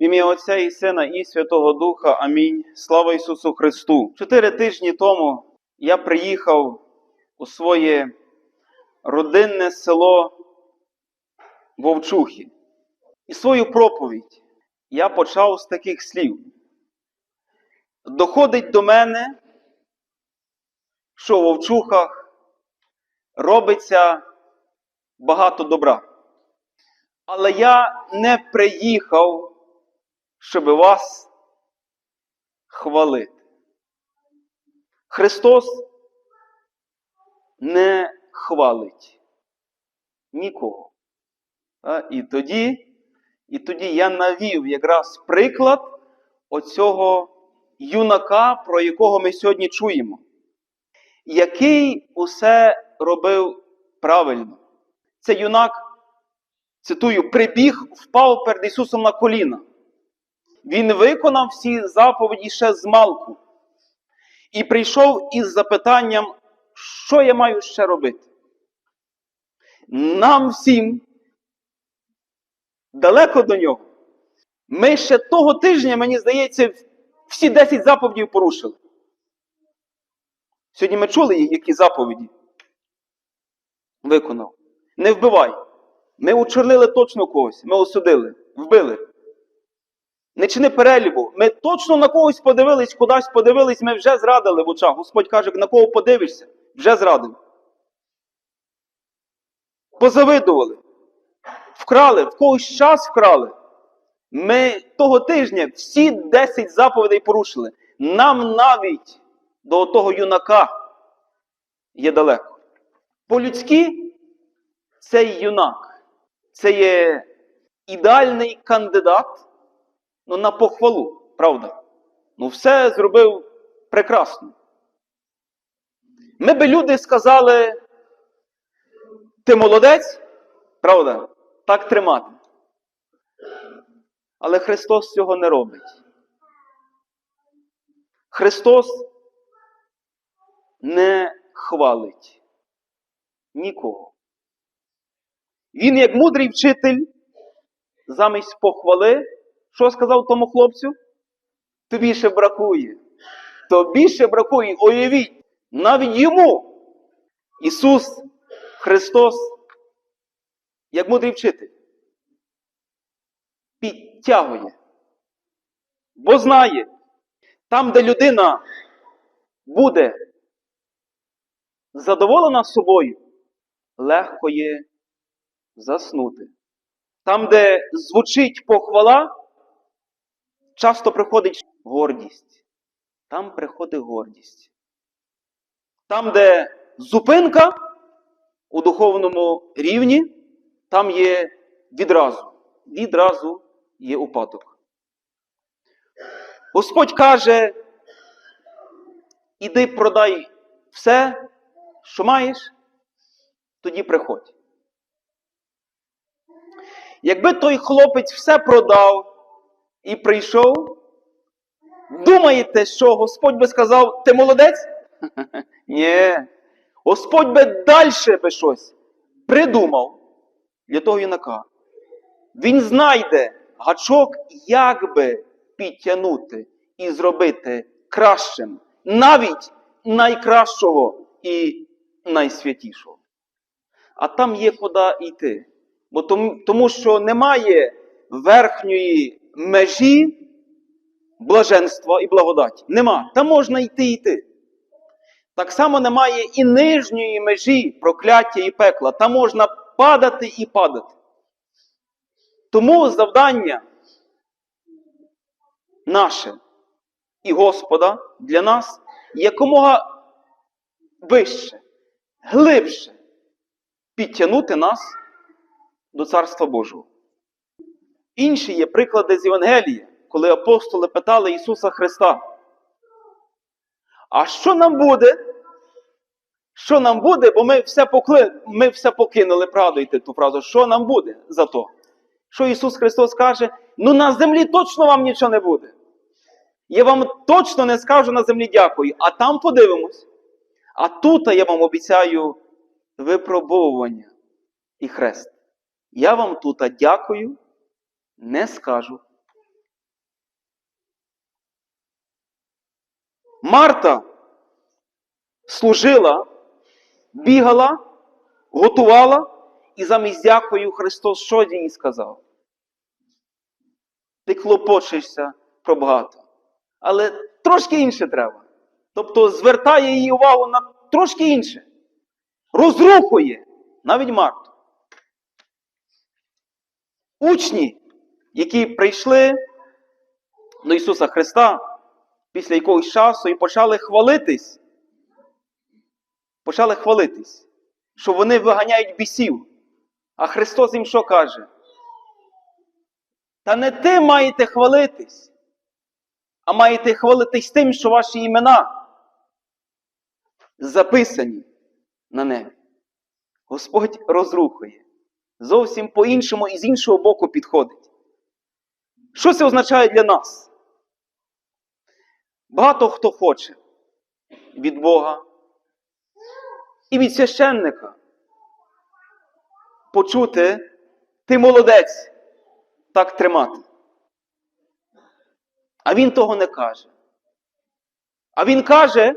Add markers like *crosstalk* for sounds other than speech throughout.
В ім'я Отця і Сина і Святого Духа. Амінь. Слава Ісусу Христу. Чотири тижні тому я приїхав у своє родинне село Вовчухи. І свою проповідь я почав з таких слів. Доходить до мене, що в Вовчухах робиться багато добра. Але я не приїхав, щоб вас хвалити. Христос не хвалить нікого. А, І тоді, і тоді я навів якраз приклад оцього юнака, про якого ми сьогодні чуємо, який усе робив правильно. Це юнак, цитую, прибіг, впав перед Ісусом на коліна. Він виконав всі заповіді ще з малку. І прийшов із запитанням, що я маю ще робити. Нам всім далеко до нього. Ми ще того тижня, мені здається, всі 10 заповідей порушили. Сьогодні ми чули, які заповіді виконав. Не вбивай. Ми учорнили точно когось, ми осудили, вбили. Не чини перелібу. Ми точно на когось подивились, кудись подивились, ми вже зрадили в очах. Господь каже, на кого подивишся, вже зрадив. Позавидували. Вкрали, в когось час вкрали. Ми того тижня всі 10 заповідей порушили. Нам навіть до того юнака є далеко. По-людськи цей юнак, це є ідеальний кандидат ну, на похвалу, правда? Ну, все зробив прекрасно. Ми би люди сказали, ти молодець, правда? Так тримати. Але Христос цього не робить. Христос не хвалить нікого. Він, як мудрий вчитель, замість похвали, що сказав тому хлопцю? Тобі ще бракує. Тобі ще бракує. Уявіть, навіть йому Ісус Христос, як мудрий вчитель, підтягує. Бо знає, там, де людина буде задоволена собою, легко є заснути. Там, де звучить похвала, часто приходить гордість. Там приходить гордість. Там, де зупинка у духовному рівні, там є відразу. Відразу є упадок. Господь каже, іди продай все, що маєш, тоді приходь. Якби той хлопець все продав і прийшов, думаєте, що Господь би сказав, ти молодець? *laughs* Ні. Господь би далі би щось придумав для того юнака. Він знайде гачок, як би підтягнути і зробити кращим, навіть найкращого і найсвятішого. А там є куди йти. Бо тому, тому що немає верхньої межі блаженства і благодаті. Нема. Там можна йти йти. Так само немає і нижньої межі прокляття і пекла. Там можна падати і падати. Тому завдання наше і Господа для нас якомога вище, глибше підтягнути нас до Царства Божого. Інші є приклади з Євангелія, коли апостоли питали Ісуса Христа. А що нам буде? Що нам буде, бо ми все покли... ми все покинули, пригадуйте ту фразу, що нам буде за то? Що Ісус Христос каже, ну на землі точно вам нічого не буде. Я вам точно не скажу на землі дякую, а там подивимось. А тут я вам обіцяю випробовування і хрест. Я вам тут дякую, не скажу. Марта служила, бігала, готувала і замість дякую Христос що їй сказав? Ти клопочешся про багато. Але трошки інше треба. Тобто звертає її увагу на трошки інше. Розрухує навіть Марту. Учні які прийшли до Ісуса Христа після якогось часу і почали хвалитись, почали хвалитись, що вони виганяють бісів. А Христос їм що каже? Та не ти маєте хвалитись, а маєте хвалитись тим, що ваші імена записані на небі. Господь розрухує. Зовсім по-іншому і з іншого боку підходить. Що це означає для нас? Багато хто хоче від Бога і від священника почути, ти молодець, так тримати. А він того не каже. А він каже,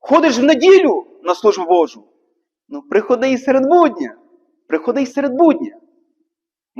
ходиш в неділю на службу Божу. Ну, приходи і серед будня. Приходи і серед будня.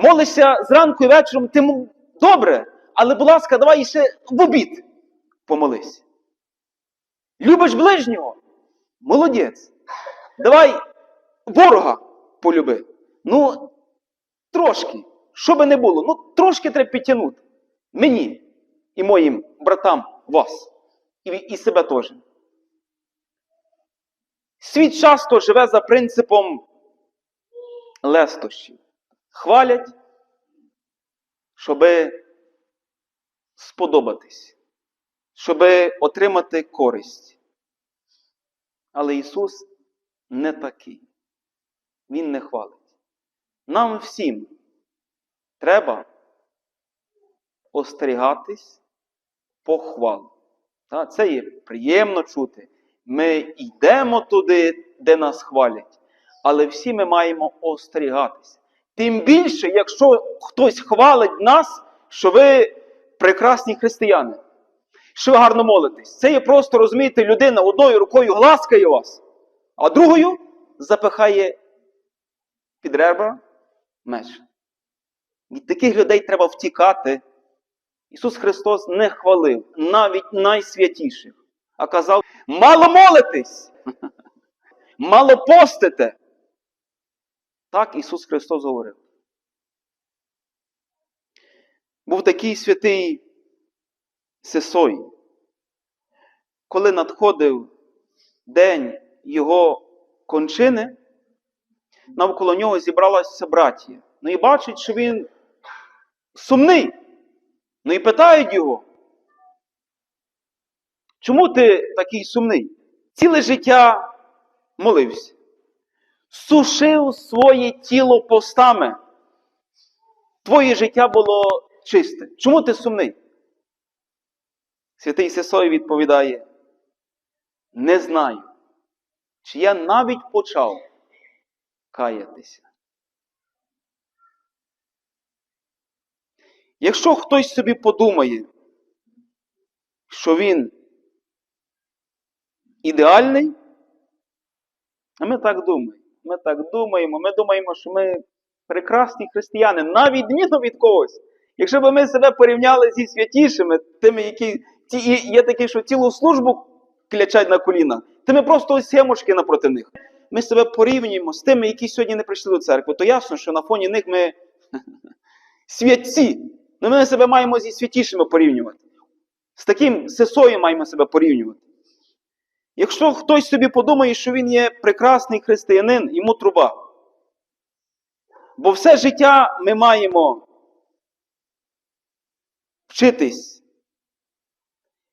Молишся зранку і вечором, ти добре, але, будь ласка, давай ще в обід помолись. Любиш ближнього? Молодець. Давай ворога полюби. Ну, трошки, що би не було, ну трошки треба підтягнути. Мені і моїм братам вас. І, і себе теж. Світ часто живе за принципом лестощів. Хвалять, щоби сподобатись, щоби отримати користь. Але Ісус не такий. Він не хвалить. Нам всім треба остерігатись похвал. Це є приємно чути. Ми йдемо туди, де нас хвалять. Але всі ми маємо остерігатися. Тим більше, якщо хтось хвалить нас, що ви прекрасні християни, що ви гарно молитесь. Це є просто, розумієте, людина одною рукою гласкає вас, а другою запихає під ребра меч. Від таких людей треба втікати. Ісус Христос не хвалив навіть найсвятіших, а казав: мало молитесь, *laughs* мало постите. Так Ісус Христос говорив. Був такий святий Сесой, коли надходив день його кончини, навколо нього зібралася братія. Ну і бачить, що він сумний. Ну і питають його, чому ти такий сумний? Ціле життя молився, сушив своє тіло постами. Твоє життя було чисте. Чому ти сумний? Святий Сесой відповідає, не знаю, чи я навіть почав каятися. Якщо хтось собі подумає, що він ідеальний, а ми так думаємо. Ми так думаємо, ми думаємо, що ми прекрасні християни, на відміну від когось. Якщо б ми себе порівняли зі святішими, тими, які ті, є такі, що цілу службу клячать на коліна, то ми просто ось напроти них. Ми себе порівнюємо з тими, які сьогодні не прийшли до церкви, то ясно, що на фоні них ми *laughs* святці. Ну ми себе маємо зі святішими порівнювати. З таким сесою маємо себе порівнювати. Якщо хтось собі подумає, що він є прекрасний християнин, йому труба. Бо все життя ми маємо вчитись,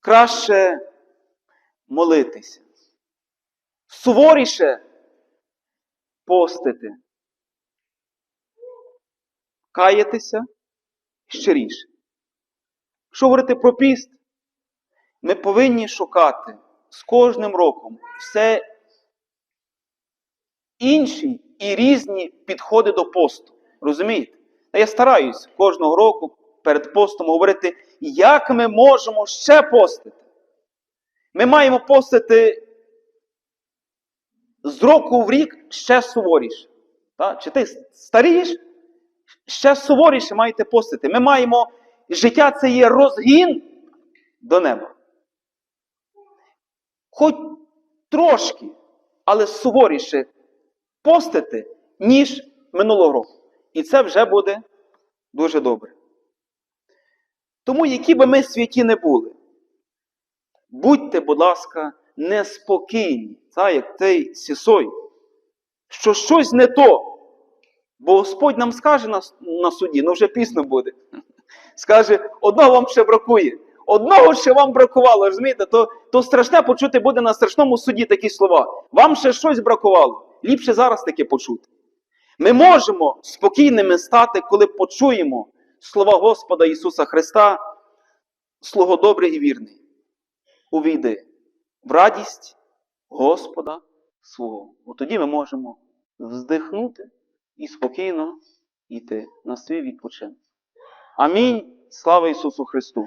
краще молитися, суворіше постити, каятися щиріше. Якщо говорити про піст, ми повинні шукати з кожним роком все інші і різні підходи до посту. Розумієте? Я стараюсь кожного року перед постом говорити, як ми можемо ще постити. Ми маємо постити з року в рік ще суворіше. Так? Чи ти старієш, ще суворіше маєте постити. Ми маємо, життя це є розгін до неба. Хоч трошки, але суворіше постити, ніж минулого року. І це вже буде дуже добре. Тому, які би ми святі не були, будьте, будь ласка, неспокійні, так, як цей сісой, що щось не то. Бо Господь нам скаже на, на суді, ну вже пізно буде. *laughs* Скаже, одного вам ще бракує. Одного ще вам бракувало, розумієте, то, то страшне почути буде на страшному суді такі слова. Вам ще щось бракувало. Ліпше зараз таке почути. Ми можемо спокійними стати, коли почуємо слова Господа Ісуса Христа, Слуго добрий і вірний. Увійди в радість Господа свого. От тоді ми можемо вздихнути і спокійно йти на свій відпочинок. Амінь. Слава Ісусу Христу!